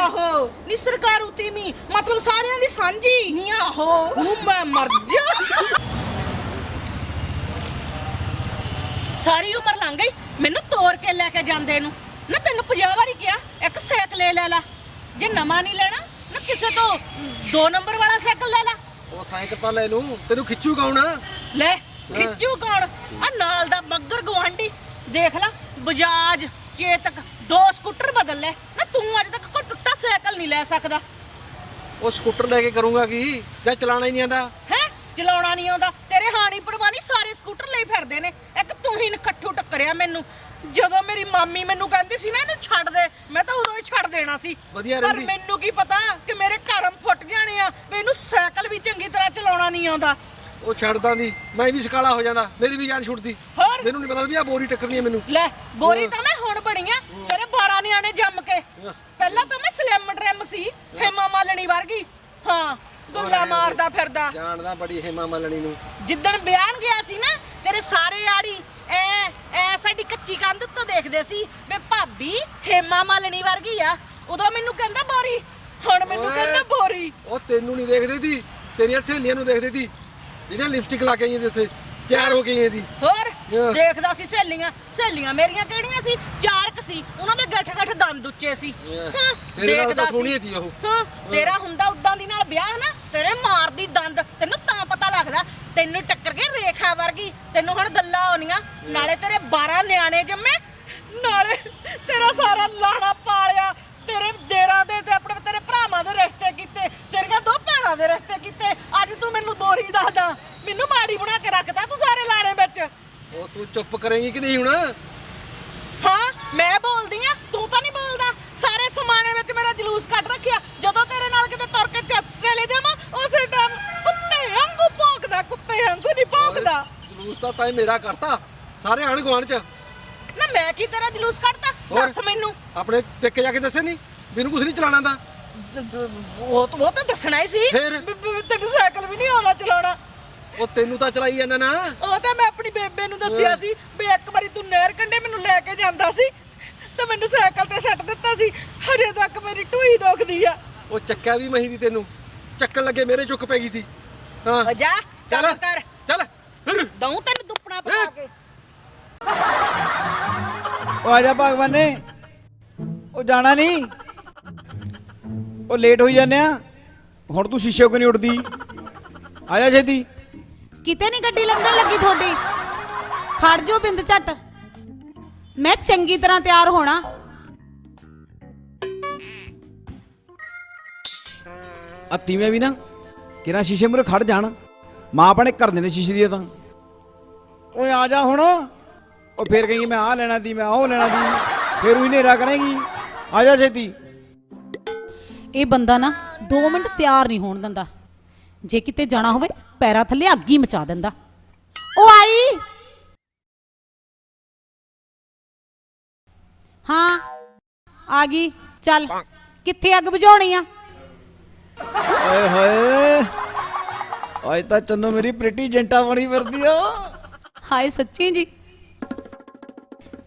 ਆਹੋ। ਨਹੀਂ ਸਰਕਾਰ ਉਤੀਮੀ ਮਤਲਬ ਸਾਰਿਆਂ ਦੀ ਸਾਂਝੀ। ਨਹੀਂ ਆਹੋ। ਉਹ ਮੈਂ ਮਰ ਜਾ। ਸਾਰੀ ਉਮਰ ਲੰਘ ਗਈ। ਮੈਨੂੰ ਤੋੜ ਕੇ ਲੈ ਕੇ ਜਾਂਦੇ ਨੂੰ। ਨਾ ਤੈਨੂੰ 50 ਵਾਰੀ ਕਿਹਾ ਇੱਕ ਸਾਈਕਲ ਲੈ ਲੈ ਲਾ। ਜੇ ਨਵਾਂ ਨਹੀਂ ਲੈਣਾ ਨਾ ਕਿਸੇ ਤੋਂ 2 ਨੰਬਰ ਵਾਲਾ ਸਾਈਕਲ ਲੈ ਲੈ। ਉਹ ਸਾਈਕਲ ਤਾਂ ਲੈ ਲੂੰ ਤੈਨੂੰ ਖਿੱਚੂ ਕੌਣ ਲੈ ਖਿੱਚੂ ਕੌਣ? ਆ ਨਾਲ ਦਾ ਮੱਗਰ ਗਵਾਂਢੀ ਦੇਖ ਲੈ ਬਜਾਜ ਚੇਤਕ ਦੋ ਸਕੂਟਰ ਬਦਲ ਲੈ। ਨਾ ਤੂੰ ਅੱਜ ਤੱਕ ਕੋਈ ਟੁੱਟਾ ਸਾਈਕਲ ਨਹੀਂ ਲੈ ਸਕਦਾ। ਉਹ ਸਕੂਟਰ ਲੈ ਕੇ ਕਰੂੰਗਾ ਕੀ? ਜਾਂ ਚਲਾਣਾ ਹੀ ਨਹੀਂ ਆਂਦਾ ਹੈ? ਚਲਾਉਣਾ ਨਹੀਂ ਆਉਂਦਾ। ਤੇਰੇ ਹਾਣੀ ਪੜਵਾਣੀ ਸਾਰੇ ਸਕੂਟਰ ਲਈ ਫਿਰਦੇ ਨੇ। ਇੱਕ ਤੂੰ ਹੀ ਨਖੱਠੂ ਟੱਕਰਿਆ ਮੈਨੂੰ। ਜਦੋਂ ਮੇਰੀ ਮਾਮੀ ਮੈਨੂੰ ਕਹਿੰਦੀ ਸੀ ਨਾ ਇਹਨੂੰ ਛੱਡ ਦੇ। ਮੈਂ ਤਾਂ ਉਦੋਂ ਹੀ ਛੱਡ ਦੇਣਾ ਸੀ। ਵਧੀਆ ਪਰ ਰਹਿੰਦੀ। ਮੈਨੂੰ ਕੀ ਪਤਾ ਕਿ ਮੇਰੇ ਕਰਮ ਫੁੱਟ ਜਾਣੇ ਆ ਵੀ ਇਹਨੂੰ ਸਾਈਕਲ ਵੀ ਚੰਗੀ ਤਰ੍ਹਾਂ ਚਲਾਉਣਾ ਨਹੀਂ ਆਉਂਦਾ। ਉਹ ਛੱਡਦਾ ਦੀ ਮੈਂ ਵੀ ਸਕਾਲਾ ਹੋ ਜਾਂਦਾ। ਮੇਰੀ ਵੀ ਜਾਨ ਛੁੱਟਦੀ। ਹੋਰ? ਮੈਨੂੰ ਨਹੀਂ ਪਤਾ ਵੀ ਆ ਬੋਰੀ ਟੱਕਰਨੀ ਹੈ ਮੈਨੂੰ। ਲੈ ਬੋਰੀ ਤਾਂ ਮੈਂ ਹੁਣ ਬਣੀ ਆ। ਤੇਰੇ 12 ਨਿਆਣੇ ਜੰਮ ਕੇ। ਪਹਿਲਾਂ ਤਾਂ ਮੈਂ ਸਲਿਮ ਡਰਮ ਸੀ ਹੇਮਾ ਮਾਲਣੀ ਵਰਗੀ। ਹਾਂ। ਦੁੱਲਾ ਮਾਰਦਾ ਫਿਰਦਾ। ਜਾਣਦਾ ਬੜੀ ਹੇਮਾ ਮਲਣੀ ਨੂੰ। ਜਿੱਦਣ ਬਿਆਨ ਗਿਆ ਸੀ ਨਾ ਤੇਰੇ ਸਾਰੇ ਆੜੀ ਐ ਐ ਸਾਡੀ ਕੱਚੀ ਕੰਧ ਤੋਂ ਦੇਖਦੇ ਸੀ ਵੀ ਭਾਬੀ ਹੇਮਾ ਮਾਲਣੀ ਵਰਗੀ ਆ। ਉਦੋਂ ਮੈਨੂੰ ਕਹਿੰਦਾ ਬੋਰੀ ਹੁਣ ਮੈਨੂੰ ਓਏ। ਕਹਿੰਦਾ ਬੋਰੀ। ਉਹ ਤੈਨੂੰ ਨਹੀਂ ਦੇਖਦੇ ਦੀ ਤੇਰੀਆਂ ਸਹੇਲੀਆਂ ਨੂੰ ਦੇਖਦੇ ਦੀ ਜਿਹੜੀਆਂ ਲਿਪਸਟਿਕ ਲਾ ਕੇ ਆਈਆਂ ਦੀ ਉੱਥੇ ਤਿਆਰ ਹੋ ਕੇ ਆਈਆਂ ਹੋਰ ਹਾਂ। ਦੇਖਦਾ ਸੀ ਸਹੇਲੀਆਂ ਸਹੇਲੀਆਂ ਮੇਰੀਆਂ ਕਿਹੜੀਆਂ ਸੀ? ਚਾਰ ਸੀ। ਉਹਨਾਂ ਦੇ ਗੱਠ ਗੱਠ ਦੰਦ ਉੱਚੇ ਸੀ। ਹਾਂ। ਹਾਂ, ਤੇਰੇ ਨਾਲ ਤਾਂ ਦੇਖਦਾ ਸੋਹਣੀ ਸੀ। ਉਹ। ਹਾਂ ਤੇਰਾ ਹੁੰਦਾ ਉਦਾਂ ਦੀ ਨਾਲ ਵਿਆਹ ਨਾ ਤੇਰੇ ਮਾਰਦੀ ਦੰਦ ਤੈਨੂੰ ਤਾਂ ਪਤਾ ਲੱਗਦਾ ਤੈਨੂੰ ਟੱਕਰ ਕੇ ਰੇਖਾ ਵਰਗੀ। ਤੈਨੂੰ ਹੁਣ ਗੱਲਾਂ ਆਉਣੀਆਂ। ਨਾਲੇ ਤੇਰੇ 12 ਨਿਆਣੇ ਜੰਮੇ। ਨਾਲੇ ਤੇਰਾ ਸਾਰਾ ਲਾਣਾ ਪਾਲਿਆ। ਤੇਰੇ ਦੇਰਾਂ ਦੇ ਤੇ ਆਪਣੇ ਤੇਰੇ ਭਰਾਵਾਂ ਦੇ ਰਿਸ਼ਤੇ ਕੀਤੇ। ਤੇਰੀਆਂ ਦੋ ਭੈਣਾਂ ਦੇ ਰਿਸ਼ਤੇ ਕੀਤੇ। ਅੱਜ ਤੂੰ ਮੈਨੂੰ ਬੋਰੀ ਦੱਸਦਾ। ਮੈਨੂੰ ਮਾੜੀ ਬਣਾ ਕੇ ਰੱਖਦਾ ਤੂੰ ਸਾਰੇ ਲਾਣੇ ਵਿੱਚ। ਉਹ ਤੂੰ ਚੁੱਪ ਕਰੇਂਗੀ ਕਿ ਨਹੀਂ ਹੁਣ? ਮੈਂ ਬੋਲਦੀ ਆ ਤੂੰ ਤਾਂ ਨਹੀਂ ਬੋਲਦਾ। ਸਾਰੇ ਸਮਾਨੇ ਵਿੱਚ ਮੇਰਾ ਜਲੂਸ ਕੱਢ ਰੱਖਿਆ। ਜਦੋਂ ਤੇਰੇ ਨਾਲ ਕਿਤੇ ਤੁਰ ਕੇ ਚੱਤ ਚਲੇ ਜਾਵਾਂ ਉਸੇ ਟਾਈਮ ਕੁੱਤੇ ਵਾਂਗੂ ਭੌਂਕਦਾ ਕੁੱਤੇ ਵਾਂਗੂ ਨਹੀਂ ਭੌਂਕਦਾ। ਜਲੂਸ ਤਾਂ ਤਾਂ ਮੇਰਾ ਕਰਤਾ। ਸਾਰੇ ਆਣ ਗੁਆਂਢ ਚ। ਨਾ ਮੈਂ ਕੀ ਤੇਰਾ ਜਲੂਸ ਕੱਢਤਾ? ਹੋਰ? ਦੱਸ ਮੈਨੂੰ। ਆਪਣੇ ਪੇਕੇ ਜਾ ਕੇ ਦੱਸੇ ਨਹੀਂ ਮੈਨੂੰ ਕੁਝ ਨਹੀਂ ਚਲਾਣਾ ਦਾ। ਦ- ਦ- ਉਹ ਤਾਂ- ਉਹ ਤਾਂ ਦੱਸਣਾ ਹੀ ਸੀ। ਫਿਰ? ਵੀ- ਵੀ ਤੈਨੂੰ ਸਾਈਕਲ ਵੀ ਨਹੀਂ ਆਉਂਦਾ ਚਲਾਉਣਾ। ਉਹ ਤੈਨੂੰ ਤਾਂ ਚਲਾਈ ਜਾਂਦਾ ਨਾ। ਉਹ ਤਾਂ ਮੈਂ ਆਪਣੀ ਬੇਬੇ ਨੂੰ ਦੱਸਿਆ ਸੀ ਵੀ ਇੱਕ ਵਾਰੀ ਤੂੰ ਨਹਿਰ ਕੰਢੇ ਮੈਨੂੰ ਲੈ ਕੇ ਜਾਂਦਾ ਸੀ ਤੇ ਮੈਨੂੰ ਸਾਈਕਲ ਤੇ ਸੱਟ ਦਿੱਤਾ ਸੀ। ਹਜੇ ਤੱਕ ਮੇਰੀ ਢੂਈ ਦੁਖਦੀ ਆ। ਉਹ ਚੱਕਿਆ ਵੀ ਮਹੀ ਦੀ ਤੈਨੂੰ। ਚੱਕਣ ਲੱਗੇ ਮੇਰੇ ਚੁੱਕ ਪੈ ਗਈ ਸੀ। ਹਾਂ। ਹੋ ਜਾ ਚੱਲ। ਕਰ। ਚੱਲ। ਫਿਰ। ਦਊ ਤੈਨੂੰ ਦੁੱਪਣਾ ਪਾ ਕੇ। ਉਹ ਆ ਜਾ ਭਗਵਾਨੇ। ਉਹ ਜਾਣਾ ਨਹੀਂ। ਉਹ ਲੇਟ ਹੋਈ ਜਾਂਦੇ ਆ। ਹੁਣ ਤੂੰ ਸ਼ੀਸ਼ੇ ਕੋ ਨਹੀਂ ਉੱਡਦੀ। ਆ ਜਾ ਛੇਤੀ। ਕਿਤੇ ਨਹੀਂ ਗੱਡੀ ਲੰਘਣ ਲੱਗੀ ਤੁਹਾਡੀ? ਖੜ ਜੋ ਬਿੰਦ ਝੱਟ। ਮੈਂ ਚੰਗੀ ਤਰ੍ਹਾਂ ਤਿਆਰ ਹੋਣਾ। ਆ ਤੀਵੇਂ ਵੀ ਨਾ ਕਿਰਾਂ ਸ਼ੀਸ਼ੇ ਮੂਰੇ ਖੜ ਜਾਣ। ਮਾਂ ਆਪਣੇ ਘਰ ਦੇ ਨੇ ਸ਼ੀਸ਼ੇ ਦੀ ਤਾਂ। ਓਏ ਆ ਜਾ ਹੁਣ। ਉਹ ਫੇਰ ਕਹੀਂ ਮੈਂ ਆ ਲੈਣਾ ਦੀ ਮੈਂ ਉਹ ਲੈਣਾ ਦੀ। ਫੇਰ ਉਹ ਹਨੇਰਾ ਕਰੇਗੀ। ਆ ਜਾ ਛੇਤੀ। ਇਹ ਬੰਦਾ ਨਾ 2 ਮਿੰਟ ਤਿਆਰ ਨਹੀਂ ਹੋਣ ਦਿੰਦਾ। ਜੇ ਕਿਤੇ ਜਾਣਾ ਹੋਵੇ ਪੈਰਾਂ ਥੱਲੇ ਅੱਗ ਹੀ ਮਚਾ ਦਿੰਦਾ। ਉਹ ਹਾਂ ਆ ਗਈ ਚੱਲ। ਕਿੱਥੇ ਅੱਗ ਬੁਝਾਉਣੀ ਆ? ਓਏ ਹੋਏ ਅੱਜ ਤਾਂ ਚੰਨੋ ਮੇਰੀ ਪ੍ਰਿਟੀ ਜੰਟਾ ਬਣੀ ਫਿਰਦੀ ਆ। ਹਾਏ ਸੱਚੀ ਜੀ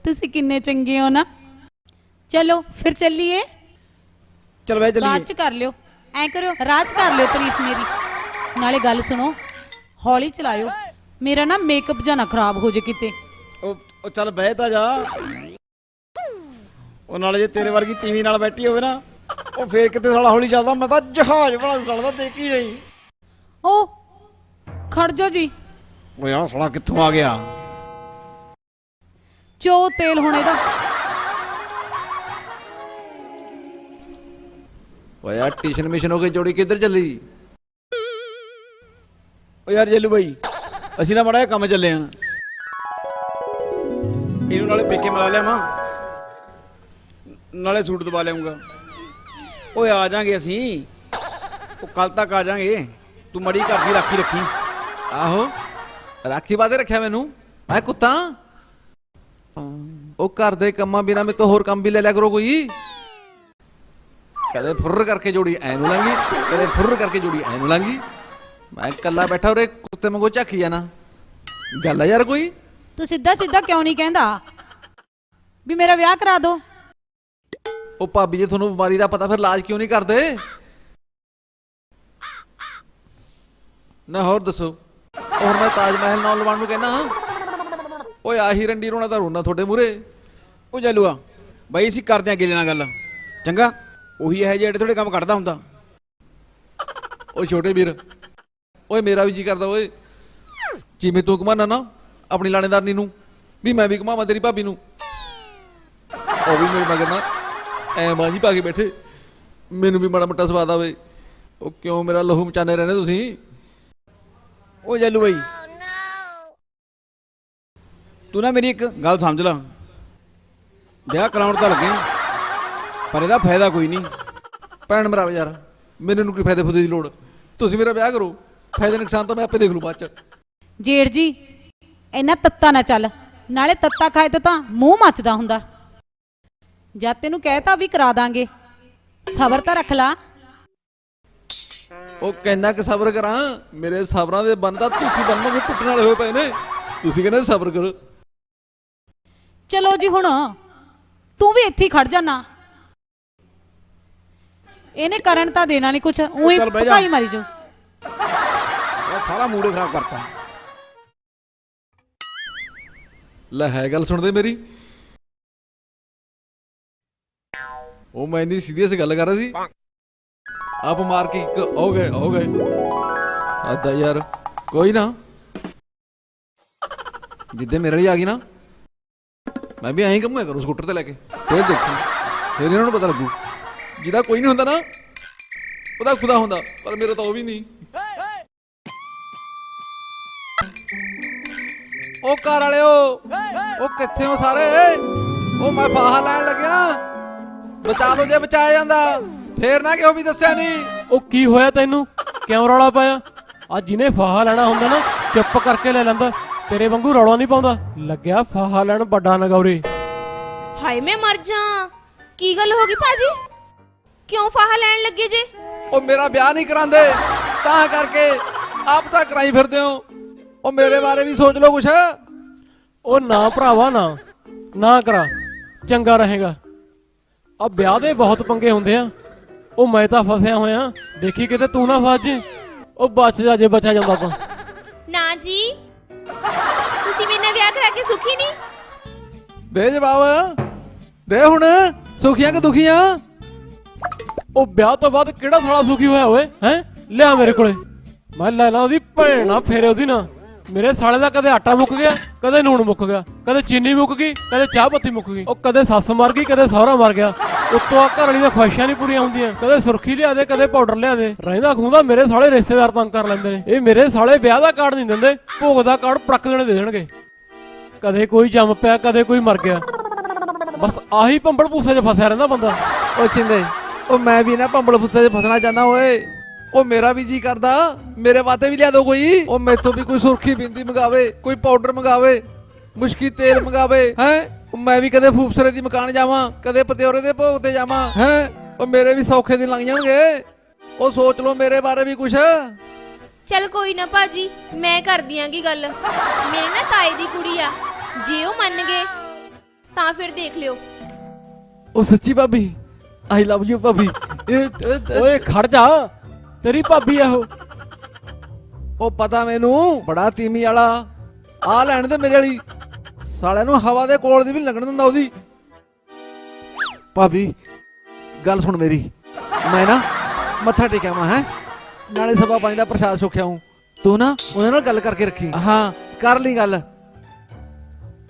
ਤੁਸੀਂ ਕਿੰਨੇ ਚੰਗੇ ਹੋ ਨਾ। ਚਲੋ ਫਿਰ ਚੱਲੀਏ। ਚਲ ਬੈ ਚੱਲੀਏ। ਚ ਕਰ ਲਿਓ ਐ ਕਰਿਓ ਰਾਜ ਕਰ ਲਿਓ ਤਾਰੀਫ ਮੇਰੀ। ਨਾਲੇ ਗੱਲ ਸੁਣੋ ਹੌਲੀ ਚਲਾਇਓ। ਮੇਰਾ ਨਾ ਮੇਕਅਪ ਜਾਂ ਨਾ ਖਰਾਬ ਹੋ ਜੇ ਕਿਤੇ। ਉਹ ਉਹ ਚੱਲ ਬਹਿ ਤਾਂ ਜਾ। ਉਹ ਨਾਲੇ ਜੇ ਤੇਰੇ ਵਰਗੀ ਤੀਵੀਂ ਨਾਲ ਬੈਠੀ ਹੋਵੇ ਨਾ ਉਹ ਫੇਰ ਕਿਤੇ ਸਾਲਾ ਹੌਲੀ ਚੱਲਦਾ ਮੈਂ ਤਾਂ ਜਹਾਜ਼ ਬਣਾ ਚੱਲਦਾ ਦੇਖੀ ਜਾਈ ਓ ਖੜ ਜਾਓ ਜੀ। ਓਏ ਆ ਸਾਲਾ ਕਿੱਥੋਂ ਆ ਗਿਆ? ਚੋ ਤੇਲ ਹੁਣ ਇਹਦਾ। ਓਏ ਯਾਰ ਟਿਸ਼ਨ ਮਿਸ਼ਨ ਹੋ ਕੇ ਜੋੜੀ ਕਿੱਧਰ ਚੱਲੀ? ਓ ਯਾਰ ਜੇਲੂ ਬਾਈ ਅਸੀਂ ਨਾ ਮੜਾ ਜਿਹਾ ਕੰਮ ਚੱਲੇ ਆ। ਇਹਨੂੰ ਨਾਲੇ ਪੇਕੇ ਮਿਲਾ ਲਿਆਵਾਂ। ਨਾਲੇ ਸੂਟ ਦਵਾ ਲਿਆਉਂਗਾ ਓਏ ਆ ਜਾਾਂਗੇ ਅਸੀਂ। ਉਹ ਕੱਲ ਤੱਕ ਆ ਜਾਾਂਗੇ। ਤੂੰ ਮੜੀ ਘਰ ਦੀ ਰਾਖੀ ਰੱਖੀ। ਆਹੋ ਰਾਖੀ ਬਾਦੇ ਰੱਖਿਆ ਮੈਨੂੰ। ਮੈਂ ਕੁੱਤਾ? ਉਹ ਘਰ ਦੇ ਕੰਮਾਂ ਬਿਨਾ ਮੇ ਤੋਂ ਹੋਰ ਕੰਮ ਵੀ ਲੈ ਲਿਆ ਕਰੋ ਕੋਈ। ਕਦੇ ਫੁਰਰ ਕਰਕੇ ਜੋੜੀ ਐ ਨੂੰ ਲਾਂਗੀ ਕਦੇ ਫੁਰਰ ਕਰਕੇ ਜੋੜੀ ਐ ਨੂੰ ਲਾਂਗੀ ਮੈਂ ਇਕੱਲਾ ਬੈਠਾ ਉਰੇ ਕੁੱਤੇ ਵਾਂਗੂ ਝਾਕੀ ਜਾਣਾ। ਗੱਲ ਆ ਯਾਰ ਕੋਈ? ਤੂੰ ਸਿੱਧਾ ਸਿੱਧਾ ਕਿਉਂ ਨਹੀਂ ਕਹਿੰਦਾ? ਵੀ ਮੇਰਾ ਵਿਆਹ ਕਰਾ ਦੋ। ਉਹ ਭਾਬੀ ਜੇ ਤੁਹਾਨੂੰ ਬਿਮਾਰੀ ਦਾ ਪਤਾ ਫਿਰ ਇਲਾਜ ਕਿਉਂ ਨਹੀਂ ਕਰਦੇ? ਨਾ ਹੋਰ ਦੱਸੋ। ਉਹ ਹੁਣ ਮੈਂ ਤਾਜ ਮਹਿਲ ਨਾਲ ਲਵਾਉਣ ਨੂੰ ਕਹਿਣਾ ਓਏ ਆਹੀ ਰੰਡੀ ਰੋਣਾ ਤਾਂ ਰੋਣਾ ਤੁਹਾਡੇ ਮੂਰੇ ਉਹ ਜੈਲੂਆ ਬਾਈ ਅਸੀਂ ਕਰਦੇ ਆਂ ਗਿਲੇ ਨਾਲ ਗੱਲ। ਚੰਗਾ? ਉਹੀ ਇਹ ਜਿਹੜੇ ਥੋੜੇ ਕੰਮ ਕੱਢਦਾ ਹੁੰਦਾ। ਓਏ ਛੋਟੇ ਵੀਰ ਓਏ ਮੇਰਾ ਵੀ ਜੀ ਕਰਦਾ ਓਏ। ਜਿਵੇਂ ਤੂੰ ਘਮਾਨਾ ਨਾ ਆਪਣੀ ਲਾਣੇਦਾਰਨੀ ਨੂੰ। ਵੀ ਮੈਂ ਵੀ ਘਮਾਵਾਂ ਤੇਰੀ ਭਾਬੀ ਨੂੰ। ਉਹ ਵੀ ਮੇਰੇ ਮਗਰ ਨਾ। ਐ ਬਾਜੀ ਪਾ ਕੇ ਬੈਠੇ। ਮੈਨੂੰ ਵੀ ਮਾੜਾ ਮੋਟਾ ਸਵਾਦ ਆਵੇ। ਉਹ ਕਿਉਂ ਮੇਰਾ ਲਹੂ ਮਚਾਣੇ ਰਹਿੰਦੇ ਤੁਸੀਂ? ਉਹ ਜੈਲੂ ਬਾਈ। ਤੂੰ ਨਾ ਮੇਰੀ ਇੱਕ ਗੱਲ ਸਮਝ ਲੈ। ਵਿਆਹ ਕਰਾਉਣ ਤਾਂ ਲੱਗੇ। ਪਰ ਇਹਦਾ ਫਾਇਦਾ ਕੋਈ ਨਹੀਂ। ਭੈਣ ਮਰਾਵੇ ਯਾਰ ਮੈਨੂੰ ਕੋਈ ਫਾਇਦੇ ਫੁਦੇ ਦੀ ਲੋੜ। ਤੁਸੀਂ ਮੇਰਾ ਵਿਆਹ ਕਰੋ। ਫਾਇਦੇ ਨੁਕਸਾਨ ਤਾਂ ਮੈਂ ਆਪੇ ਦੇਖ ਲੂ ਬਾਅਦ ਚ। ਜੇੜ ਜੀ ਇੰਨਾ ਤੱਤਾ ਨਾ ਚੱਲ। ਨਾਲੇ ਤੱਤਾ ਖਾਏ ਤਾਂ ਮੂੰਹ ਮੱਚਦਾ ਹੁੰਦਾ। ਜਦ ਤੈਨੂੰ ਕਹਿਤਾ ਵੀ ਕਰਾ ਦਾਂਗੇ। ਸਬਰ ਤਾਂ ਰੱਖ ਲਾ। ਉਹ ਕਿੰਨਾ ਕੁ ਸਬਰ ਕਰਾਂ? ਮੇਰੇ ਸਬਰਾਂ ਦੇ ਬੰਦਾ ਤੁਸੀਂ ਬੰਨੋ ਵੀ ਟੁੱਟਣ ਵਾਲੇ ਹੋਏ ਪਏ ਨੇ। ਤੁਸੀਂ ਕਹਿੰਦੇ ਸਬਰ ਕਰੋ। ਚਲੋ ਜੀ ਹੁਣ ਤੂੰ ਵੀ ਇੱਥੇ ਹੀ ਖੜ ਜਾਣਾ ਇਹਨੇ ਕਰਨ ਤਾਂ ਦੇਣਾ ਨਹੀਂ ਕੁਛ ਉਹੀ ਚੱਲ ਬਹਿ ਜਾ। ਭਕਾਈ ਮਾਰੀ ਜੋ ਇਹ ਸਾਰਾ ਮੂਡ ਹੀ ਖਰਾਬ ਕਰਤਾ। ਲੈ ਹੈ ਗੱਲ ਸੁਣਦੇ ਮੇਰੀ? ਉਹ ਮੈਂ ਇੰਨੀ ਸੀਰੀਅਸ ਗੱਲ ਕਰ ਰਿਹਾ ਸੀ। ਆਪ ਮਾਰ ਕੇ ਇੱਕ ਹੋ ਗਏ ਹੋ ਗਏ। ਆਦਾ ਯਾਰ। ਕੋਈ ਨਾ। ਜਿੱਦੇ ਮੇਰੇ ਲਈ ਆ ਗਈ ਨਾ ਮੈਂ ਵੀ ਐਂ ਘੁੰਮਿਆ ਕਰੂ ਸਕੂਟਰ ਤੇ ਲੈ ਕੇ। ਫੇਰ ਦੇਖੀ। ਫੇਰ ਇਹਨਾਂ ਨੂੰ ਪਤਾ ਲੱਗੂ। ਜਿਹਦਾ ਕੋਈ ਨਹੀਂ ਹੁੰਦਾ ਨਾ ਉਹਦਾ ਖੁਦਾ ਹੁੰਦਾ ਪਰ ਮੇਰਾ ਤਾਂ ਉਹ ਵੀ ਨਹੀਂ। ਉਹ ਘਰ ਵਾਲਿਓ ਉਹ ਕਿੱਥੇ ਹੋ ਸਾਰੇ? ਉਹ ਮੈਂ ਫਾਹਾ ਲੈਣ ਲੱਗਿਆ। ਬਚਾ ਲਓ ਜੇ ਬਚਾਇਆ ਜਾਂਦਾ। ਫੇਰ ਨਾ ਕਿਉਂ ਵੀ ਦੱਸਿਆ ਨਹੀਂ ਉਹ ਕੀ ਹੋਇਆ ਤੈਨੂੰ? ਕਿਉਂ ਰੌਲਾ ਪਾਇਆ? ਆ ਜਿਹਨੇ ਫਾਹਾ ਲੈਣਾ ਹੁੰਦਾ ਨਾ ਚੁੱਪ ਕਰਕੇ ਲੈ ਲੈਂਦਾ। ਤੇਰੇ ਵਾਂਗੂ ਰੌਲਾ ਨਹੀਂ ਪਾਉਂਦਾ। ਲੱਗਿਆ ਫਾਹਾ ਲੈਣ ਵੱਡਾ ਨਗੌਰੇ ਹਾਏ ਮੈਂ ਮਰ ਜਾ ਕੀ ਗੱਲ ਹੋ ਗਈ ਭਾਜੀ? ਕਿਉਂ ਫਾਹਾ ਲੈਣ ਲੱਗੇ ਜੇ? ਉਹ ਮੇਰਾ ਵਿਆਹ ਨਹੀਂ ਕਰਾਂਦੇ ਤਾਂ ਕਰਕੇ ਆਪ ਤਾਂ ਕਰਾਈ ਫਿਰਦੇ ਹੋ। ਉਹ ਮੇਰੇ ਬਾਰੇ ਵੀ ਸੋਚ ਲਓ ਕੁਛ। ਉਹ ਨਾ ਭਰਾਵਾ ਨਾ। ਨਾ ਕਰਾ। ਚੰਗਾ ਰਹੇਗਾ। ਆ ਵਿਆਹ ਦੇ ਬਹੁਤ ਪੰਗੇ ਹੁੰਦੇ ਆ। ਉਹ ਮੈਂ ਤਾਂ ਫਸਿਆ ਹੋਇਆ। ਦੇਖੀ ਕਿਤੇ ਤੂੰ ਨਾ ਫਸ ਜੇ। ਉਹ ਬਚ ਜਾ ਜੇ ਬਚਾ ਜਾਂਦਾ ਤਾਂ ਨਾ ਜੀ। ਤੁਸੀਂ ਮੇਰੇ ਨਾਲ ਵਿਆਹ ਕਰਾ ਕੇ ਸੁਖੀ ਨਹੀਂ? ਦੇ ਜਵਾਬ। ਦੇ ਹੁਣ। ਸੁਖੀਆਂ ਕਿ ਦੁਖੀਆਂ? ਉਹ ਵਿਆਹ ਤੋਂ ਬਾਅਦ ਕਿਹੜਾ ਸਾਲਾ ਸੁਖੀ ਹੋਇਆ ਓਏ ਹੈ? ਲਿਆ ਮੇਰੇ ਕੋਲੇ। ਮੈਂ ਲੈ ਲਾ ਉਹਦੀ ਭੈਣ ਨਾ ਫੇਰੇ ਉਹਦੀ ਨਾ। ਮੇਰੇ ਸਾਲੇ ਦਾ ਕਦੇ ਆਟਾ ਮੁੱਕ ਗਿਆ, ਕਦੇ ਨੂਣ ਮੁੱਕ ਗਿਆ, ਕਦੇ ਚੀਨੀ ਮੁੱਕ ਗਈ, ਕਦੇ ਚਾਹ ਪੱਤੀ ਮੁੱਕ ਗਈ, ਉਹ ਕਦੇ ਸੱਸ ਮਰ ਗਈ, ਕਦੇ ਸਹੁਰਾ ਮਰ ਗਿਆ। ਉੱਤੋਂ ਆ ਘਰ ਵਾਲੀ ਦੀਆਂ ਖੁਆਇਸ਼ਾਂ ਨਹੀਂ ਪੂਰੀਆਂ ਹੁੰਦੀਆਂ, ਕਦੇ ਸੁਰਖੀ ਲਿਆ ਦੇ ਕਦੇ ਪਾਊਡਰ ਲਿਆ ਦੇ ਰਹਿੰਦਾ ਖੂੰਦਾ ਮੇਰੇ ਸਾਲੇ ਰਿਸ਼ਤੇਦਾਰ ਤੰਗ ਕਰ ਲੈਂਦੇ ਨੇ। ਇਹ ਮੇਰੇ ਸਾਲੇ ਵਿਆਹ ਦਾ ਕਾਰਡ ਨਹੀਂ ਦਿੰਦੇ, ਭੋਗ ਦਾ ਕਾਰਡ ਪੜਕ ਦੇਣੇ ਦੇ ਦੇਣਗੇ। ਕਦੇ ਕੋਈ ਜੰਮ ਪਿਆ, ਕਦੇ ਕੋਈ ਮਰ ਗਿਆ। ਬਸ ਆਹੀ ਪੰਬਲ ਭੂਸੇ 'ਚ ਫਸਿਆ ਰਹਿੰਦਾ ਬੰਦਾ। ਉਹ ਚਿੰਦੇ ਉਹ ਮੈਂ ਵੀ ਨਾ ਭੰਬਲ ਫੁੱਸੇ 'ਚ ਫਸਣਾ ਚਾਹਨਾ ਓਏ। ਉਹ ਮੇਰਾ ਵੀ ਜੀ ਕਰਦਾ। ਮੇਰੇ ਵਾਸਤੇ ਵੀ ਲਿਆ ਦਿਓ ਕੋਈ। ਉਹ ਮੈਥੋਂ ਵੀ ਕੋਈ ਸੁਰਖੀ ਬਿੰਦੀ ਮੰਗਾਵੇ ਕੋਈ ਪਾਊਡਰ ਮੰਗਾਵੇ ਮੁਸ਼ਕੀ ਤੇਲ ਮੰਗਾਵੇ ਹੈ? ਮੈਂ ਵੀ ਕਦੇ ਫੂਫਸਰੇ ਦੀ ਮਕਾਨ ਜਾਵਾਂ ਕਦੇ ਪਤਿਓਰੇ ਦੇ ਭੋਗ ਤੇ ਜਾਵਾਂ ਹੈ? ਉਹ ਮੇਰੇ ਵੀ ਸੌਖੇ ਦਿਨ ਲੰਘ ਜਾਣਗੇ। ਉਹ ਸੋਚ ਲਓ ਮੇਰੇ ਬਾਰੇ ਵੀ ਕੁਛ। ਚੱਲ ਕੋਈ ਨਾ ਭਾਜੀ ਮੈਂ ਕਰ ਦਿਆਂਗੀ ਗੱਲ। ਮੇਰੇ ਨਾ ਤਾਏ ਦੀ ਕੁੜੀ ਆ। ਜੇ ਉਹ ਮੰਨ ਗਏ ਤਾਂ ਫਿਰ ਦੇਖ ਲਿਓ। ਉਹ ਸੱਚੀ ਭਾਬੀ ਆਈ ਲਵ ਯੂ ਭਾਬੀ। ਇਹ- ਇਹ- ਇਹ- ਓਏ ਖੜ ਜਾ। ਤੇਰੀ ਭਾਬੀ ਆ ਉਹ। ਉਹ ਪਤਾ ਮੈਨੂੰ ਬੜਾ ਤੀਮੀ ਵਾਲਾ। ਆ ਲੈਣ ਦੇ ਮੇਰੇ ਵਾਲੀ। ਸਾਲਿਆਂ ਨੂੰ ਹਵਾ ਦੇ ਕੋਲ ਦੀ ਵੀ ਨੀ ਲੱਗਣ ਦਿੰਦਾ ਉਹਦੀ। ਭਾਬੀ ਗੱਲ ਸੁਣ ਮੇਰੀ। ਮੈਂ ਨਾ ਮੱਥਾ ਟੇਕਿਆ ਮੈਂ ਹੈ? ਨਾਲੇ ਸਭਾ ਪੰਜ ਦਾ ਪ੍ਰਸ਼ਾਦ ਸੁਖਿਆ ਹੂੰ ਤੂੰ ਨਾ ਉਹਨਾਂ ਨਾਲ ਗੱਲ ਕਰਕੇ ਰੱਖੀ। ਹਾਂ ਕਰ ਲਈ ਗੱਲ।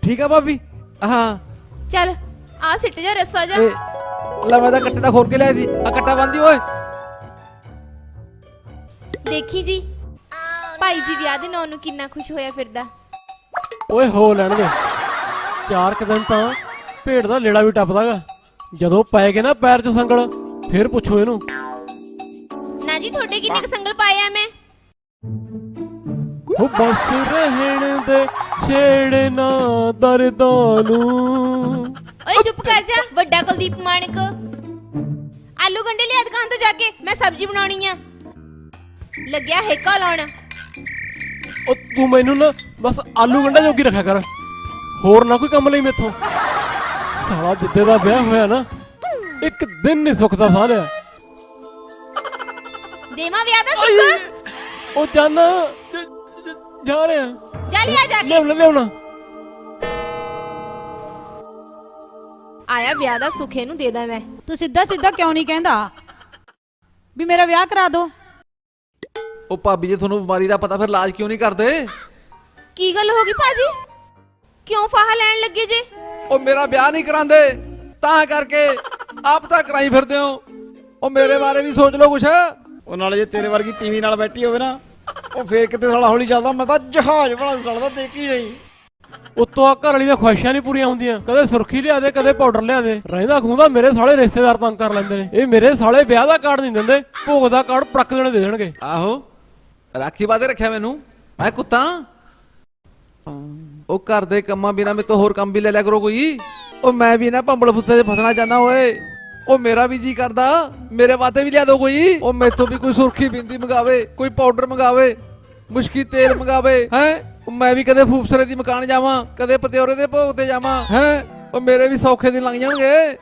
ਠੀਕ ਆ ਭਾਬੀ? ਹਾਂ। ਚੱਲ ਆ ਸਿੱਟ ਜਾ ਰੱਸਾ ਜਾ। ਇਹ ਲੈ ਮੈਂ ਤਾਂ ਕੱਟੇ ਦਾ ਖੋਲ ਕੇ ਲਿਆ ਸੀ। ਆ ਕੱਟਾ ਬੰਦੀ ਓਏ। ਦੇਖੀ ਜੀ। ਭਾਈ ਜੀ ਵਿਆਹ ਦੇ ਨਾਂ ਨੂੰ ਕਿੰਨਾ ਖੁਸ਼ ਹੋਇਆ ਫਿਰਦਾ। ਓਏ ਹੋ ਲੈਣ ਦੇ ਚਾਰ ਕੁ ਦਿਨ ਤਾਂ ਭੇਡ ਦਾ ਲੇੜਾ ਵੀ ਟੱਪਦਾਗਾ। ਜਦੋਂ ਪੈ ਗਏ ਨਾ ਪੈਰ 'ਚ ਸੰਗਲ ਫੇਰ ਪੁੱਛੋ ਇਹਨੂੰ। ਨਾ ਜੀ ਤੁਹਾਡੇ ਕਿੰਨੇ ਕੁ ਸੰਗਲ ਪਾਇਆ ਮੈਂ? ਉਹ ਬਸ ਰਹਿਣ ਦੇ ਛੇੜ ਨਾ ਦਰਦਾਂ ਨੂੰ। ਓਏ ਚੁੱਪ ਕਰ ਜਾ ਵੱਡਾ ਕੁਲਦੀਪ ਮਾਨਕ ਆਲੂ ਗੰਡੇ ਲਿਆ ਦੁਕਾਨ ਤੋਂ ਜਾ ਕੇ ਮੈਂ ਸਬਜ਼ੀ ਬਣਾਉਣੀ ਆ। ਲੱਗਿਆ ਹੇਕਾ ਲਾਉਣ। ਉਹ ਤੂੰ ਮੈਨੂੰ ਨਾ ਬਸ ਆਲੂ ਗੰਡਾ ਜੋਗੀ ਰੱਖਿਆ ਕਰ। ਹੋਰ ਨਾ ਕੋਈ ਕੰਮ ਲਈ ਮੇਥੋਂ। ਸਾਲਾ ਜਿੱਦੇ ਦਾ ਵਿਆਹ ਹੋਇਆ ਨਾ ਇੱਕ ਦਿਨ ਨਹੀਂ ਸੁੱਖ ਦਾ ਸਾਹ ਲਿਆ। ਦੇਵਾ ਵਿਆਹ ਦਾ ਸੁੱਕਾ ਉਹ ਜਾਨਾ ਜ- ਜ- ਜਾ ਰਿਹਾ। ਜਾ ਲਿਆ ਜਾ ਕੇ। ਲਿਆਉਣਾ ਲਿਆਉਣਾ। ਆਇਆ ਵਿਆਹ ਦਾ ਸੁੱਖ ਇਹਨੂੰ ਦੇ ਦਾਂ ਮੈਂ। ਤੂੰ ਸਿੱਧਾ ਸਿੱਧਾ ਕਿਉਂ ਨਹੀਂ ਕਹਿੰਦਾ? ਵੀ ਮੇਰਾ ਵਿਆਹ ਕਰਾ ਦੋ। ਉਹ ਭਾਬੀ ਜੇ ਤੁਹਾਨੂੰ ਬਿਮਾਰੀ ਦਾ ਪਤਾ ਫਿਰ ਇਲਾਜ ਕਿਉਂ ਨਹੀਂ ਕਰਦੇ? ਕੀ ਗੱਲ ਹੋ ਗਈ ਭਾਜੀ? ਕਿਉਂ ਫਾਹਾ ਲੈਣ ਲੱਗੇ ਜੇ? ਉਹ ਮੇਰਾ ਵਿਆਹ ਨਹੀਂ ਕਰਾਉਂਦੇ ਤਾਂ ਕਰਕੇ ਆਪ ਤਾਂ ਕਰਾਈ ਫਿਰਦੇ ਹੋ। ਉਹ ਮੇਰੇ ਬਾਰੇ ਵੀ ਸੋਚ ਲਓ ਕੁਛ। ਉਹ ਨਾਲੇ ਜੇ ਤੇਰੇ ਵਰਗੀ ਤੀਵੀਂ ਨਾਲ ਬੈਠੀ ਹੋਵੇ ਨਾ ਉਹ ਫੇਰ ਕਿਤੇ ਸਾਲਾ ਹੌਲੀ ਚੱਲਦਾ ਮੈਂ ਤਾਂ ਜਹਾਜ਼ ਬਣਾ ਚੱਲਦਾ ਦੇਖੀ ਜਾਈ ਉਤੋਂ ਆ ਘਰ ਵਾਲੀ ਦੀਆਂ ਖੁਆਇਸ਼ਾਂ ਨਹੀਂ ਪੂਰੀਆਂ ਹੁੰਦੀਆਂ। ਕਦੇ ਸੁਰਖੀ ਲਿਆ ਦੇ ਕਦੇ ਪਾਊਡਰ ਲਿਆ ਦੇ ਰਹਿੰਦਾ ਖੂੰਦਾ ਮੇਰੇ ਸਾਲੇ ਰਿਸ਼ਤੇਦਾਰ ਤੰਗ ਕਰ ਲੈਂਦੇ ਨੇ। ਇਹ ਮੇਰੇ ਸਾਲੇ ਵਿਆਹ ਦਾ ਕਾਰਡ ਨਹੀਂ ਦਿੰਦੇ, ਭੋਗ ਦਾ ਕਾਰਡ ਪ੍ਰੱਕ ਦੇਣੇ ਦੇ ਦੇਣਗੇ। ਆਹੋ, ਰਾਖੀ ਬਾਦੇ ਰੱਖਿਆ ਮੈਨੂੰ। ਮੈਂ ਕੁੱਤਾ? ਉਹ ਘਰ ਦੇ ਕੰਮਾਂ ਬਿਨਾ ਮੇ ਤੋਂ ਹੋਰ ਕੰਮ ਵੀ ਲੈ ਲਿਆ ਕਰੋ ਕੋਈ। ਉਹ ਮੈਂ ਵੀ ਨਾ ਭੰਬਲ ਫੁੱਸੇ 'ਚ ਫਸਣਾ ਚਾਹਨਾ ਓਏ। ਉਹ ਮੇਰਾ ਵੀ ਜੀ ਕਰਦਾ, ਮੇਰੇ ਵਾਸਤੇ ਵੀ ਲਿਆ ਦਿਓ ਕੋਈ। ਉਹ ਮੈਥੋਂ ਵੀ ਕੋਈ ਸੁਰਖੀ ਬਿੰਦੀ ਮੰਗਾਵੇ, ਕੋਈ ਪਾਊਡਰ ਮੰਗਾਵੇ, ਮੁਸ਼ਕੀ ਤੇਲ ਮੰਗਾਵੇ, ਹੈ? ਮੈਂ ਵੀ ਕਦੇ ਫੂਫਸਰੇ ਦੀ ਮਕਾਨ ਜਾਵਾਂ ਕਦੇ ਪਤਿਓਰੇ ਦੇ ਭੋਗ ਤੇ ਜਾਵਾਂ। ਹੈ? ਉਹ ਮੇਰੇ ਵੀ ਸੌਖੇ ਦਿਨ ਲੰਘ ਜਾਣਗੇ।